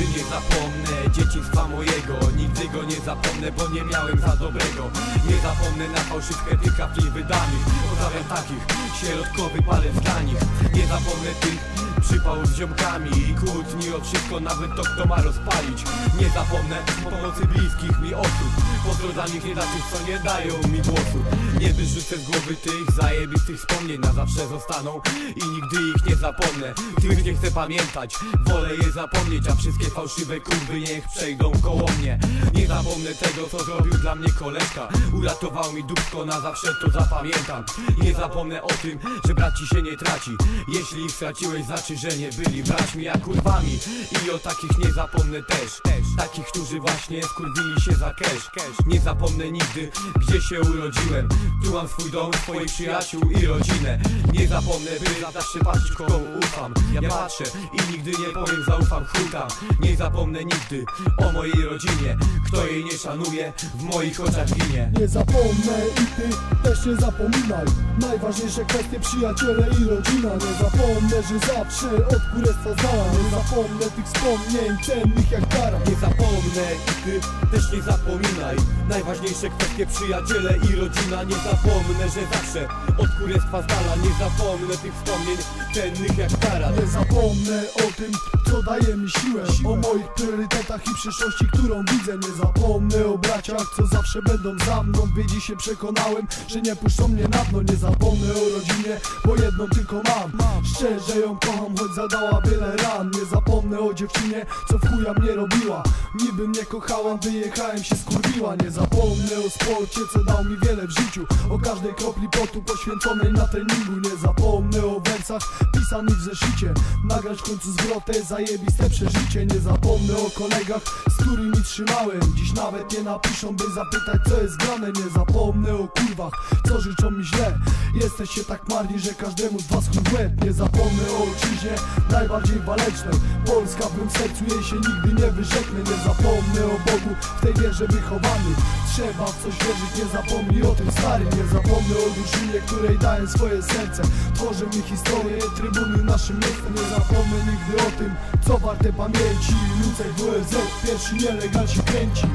Nigdy nie zapomnę dzieciństwa mojego. Nigdy go nie zapomnę, bo nie miałem za dobrego. Nie zapomnę na fałszywkę tych kafli wydanych. Pozdrawiam takich, środkowy palec dla nich. Nie zapomnę tych przypałów z ziomkami I kłótni o wszystko, nawet to kto ma rozpalić. Nie zapomnę pomocy bliskich mi osób. Pozdro dla nich nie dla tych, co nie dają mi głosu. Nie wyrzucę z głowy tych zajebistych wspomnień Na zawsze zostaną i nigdy ich nie zapomnę. Tych nie chcę pamiętać, wolę je zapomnieć A wszystkie fałszywe kurwy niech przejdą koło mnie. Nie zapomnę tego, co zrobił dla mnie koleżka Uratował mi dupko, na zawsze to zapamiętam. Nie zapomnę o tym, że braci się nie traci. Jeśli ich straciłeś, znaczy, że nie byli braćmi, a kurwami. I o takich nie zapomnę też, też Takich, którzy właśnie skurwili się za cash, cash Nie zapomnę nigdy, gdzie się urodziłem. Tu mam swój dom, swoich przyjaciół i rodzinę. Nie zapomnę, by zawsze patrzeć komu ufam. Ja patrzę i nigdy nie powiem zaufam chutam Nie zapomnę nigdy o mojej rodzinie. Kto jej nie szanuje, w moich oczach ginie. Nie zapomnę i ty też nie zapominaj. Najważniejsze kwestie przyjaciele i rodzina. Nie zapomnę, że zawsze od kurestwa znała Nie zapomnę tych wspomnień cennych jak kara. Nie zapomnę i ty też nie zapominaj. Najważniejsze kwestie przyjaciele i rodzina. Nie zapomnę, że zawsze od kurestwa z dala. Nie zapomnę tych wspomnień cennych jak kara. Nie zapomnę o tym, co daje mi siłę. O moich priorytetach i przyszłości, którą widzę Nie zapomnę o braciach, co zawsze będą za mną. Wiedzi się przekonałem, że nie puszczą mnie na dno. Nie zapomnę o rodzinie, bo jedną tylko mam. Szczerze ją kocham, choć zadała wiele ran. Nie zapomnę o dziewczynie, co w chuja mnie robiła. Niby mnie kochała, wyjechałem się skurwiła. Nie zapomnę o sporcie, co dał mi wiele w życiu. O każdej kropli potu poświęconej na treningu. Nie zapomnę o wersach pisanych w zeszycie. Nagrać w końcu zwrotę, zajebiste przeżycie. Nie zapomnę o kolegach, z którymi trzymałem. Dziś nawet nie napiszą, by zapytać co jest grane. Nie zapomnę o kurwach, co życzą mi źle. Jesteście tak marni, że każdemu z was chuj Nie zapomnę o ojczyźnie, najbardziej walecznej Polska w mym sercu, jej się nigdy nie wyrzeknę Nie zapomnę o Bogu, w tej wierze wychowany. Trzeba w coś wierzyć, nie zapomnij o tym stary Nie zapomnę o drużynie, której dałem swoje serce. Tworzę mi historię, trybuny naszym miastem Nie zapomnę nigdy o tym, co warte pamięci. Lucek WLZ, pierwszy nielegal się kręci